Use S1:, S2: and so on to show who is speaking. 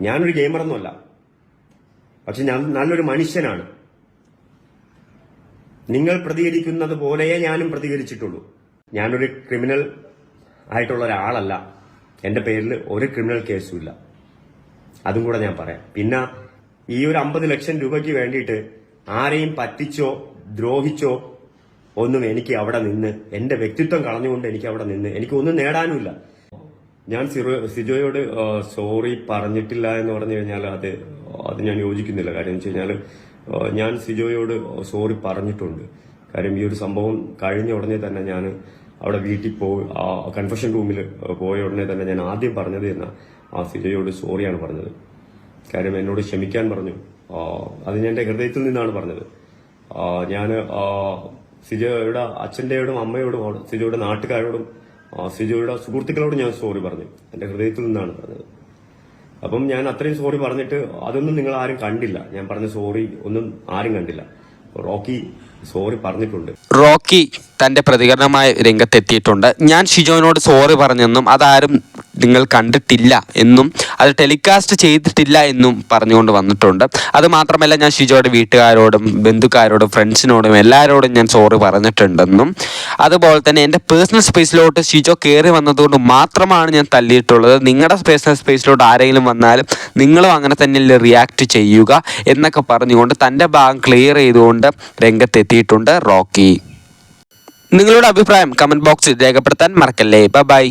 S1: ഞാനൊരു ഗെയിമറൊന്നുമല്ല. പക്ഷെ ഞാൻ നല്ലൊരു മനുഷ്യനാണ്. നിങ്ങൾ പ്രതികരിക്കുന്നത് പോലെയേ ഞാനും പ്രതികരിച്ചിട്ടുള്ളൂ. ഞാനൊരു ക്രിമിനൽ ആയിട്ടുള്ള ഒരാളല്ല. എന്റെ പേരിൽ ഒരു ക്രിമിനൽ കേസും ഇല്ല അതും കൂടെ ഞാൻ പറയാം. പിന്നെ ഈ ഒരു അമ്പത് ലക്ഷം രൂപയ്ക്ക് വേണ്ടിയിട്ട് ആരെയും പറ്റിച്ചോ ദ്രോഹിച്ചോ ഒന്നും എനിക്ക് അവിടെ നിന്ന് എന്റെ വ്യക്തിത്വം കളഞ്ഞുകൊണ്ട് എനിക്ക് അവിടെ നിന്ന് എനിക്ക് ഒന്നും നേടാനുമില്ല. ഞാൻ സിറോ- സിജോയോട് സോറി പറഞ്ഞിട്ടില്ല എന്ന് പറഞ്ഞു കഴിഞ്ഞാൽ അത് അത് ഞാൻ യോജിക്കുന്നില്ല. കാര്യം വെച്ച് കഴിഞ്ഞാൽ ഞാൻ സിജോയോട് സോറി പറഞ്ഞിട്ടുണ്ട്. കാര്യം ഈ ഒരു സംഭവം കഴിഞ്ഞ ഉടനെ തന്നെ ഞാൻ അവിടെ വീട്ടിൽ പോയി ആ കൺഫഷൻ റൂമിൽ പോയ ഉടനെ തന്നെ ഞാൻ ആദ്യം പറഞ്ഞത് ആ സിജോയോട് സോറിയാണ് പറഞ്ഞത്. കാര്യം എന്നോട് ക്ഷമിക്കാൻ പറഞ്ഞു. അത് ഞാൻ എന്റെ ഹൃദയത്തിൽ നിന്നാണ് പറഞ്ഞത്. ഞാൻ സിജോയുടെ അച്ഛന്റെയോടും അമ്മയോടും സിജോയുടെ നാട്ടുകാരോടും സിജോയുടെ സുഹൃത്തുക്കളോട് ഞാൻ സോറി പറഞ്ഞു. എന്റെ ഹൃദയത്തിൽ നിന്നാണ് പറഞ്ഞത്. അപ്പം ഞാൻ അത്രയും സോറി പറഞ്ഞിട്ട് അതൊന്നും നിങ്ങൾ ആരും കണ്ടില്ല. ഞാൻ പറഞ്ഞ സോറി ഒന്നും ആരും കണ്ടില്ല. റോക്കി സോറി പറഞ്ഞിട്ടുണ്ട്.
S2: റോക്കി തന്റെ പ്രതികരണമായി രംഗത്തെത്തിയിട്ടുണ്ട്. ഞാൻ ഷിജോനോട് സോറി പറഞ്ഞെന്നും അതാരും നിങ്ങൾ കണ്ടിട്ടില്ല എന്നും അത് ടെലികാസ്റ്റ് ചെയ്തിട്ടില്ല എന്നും പറഞ്ഞുകൊണ്ട് വന്നിട്ടുണ്ട്. അത് മാത്രമല്ല ഞാൻ ഷിജോയുടെ വീട്ടുകാരോടും ബന്ധുക്കാരോടും ഫ്രണ്ട്സിനോടും എല്ലാവരോടും ഞാൻ സോറി പറഞ്ഞിട്ടുണ്ടെന്നും. അതുപോലെ തന്നെ എന്റെ പേഴ്സണൽ സ്പേസിലോട്ട് ഷിജോ കയറി വന്നതുകൊണ്ട് മാത്രമാണ് ഞാൻ തല്ലിയിട്ടുള്ളത് നിങ്ങളുടെ പേഴ്സണൽ സ്പേസിലോട്ട് ആരെങ്കിലും വന്നാലും നിങ്ങളും അങ്ങനെ തന്നെ റിയാക്ട് ചെയ്യുക എന്നൊക്കെ പറഞ്ഞുകൊണ്ട് തന്റെ ഭാഗം ക്ലിയർ ചെയ്തുകൊണ്ട് രംഗത്തെത്തിയിട്ടുണ്ട് റോക്കി. നിങ്ങളുടെ അഭിപ്രായം കമന്റ് ബോക്സിൽ രേഖപ്പെടുത്താൻ മറക്കല്ലേ. ബൈ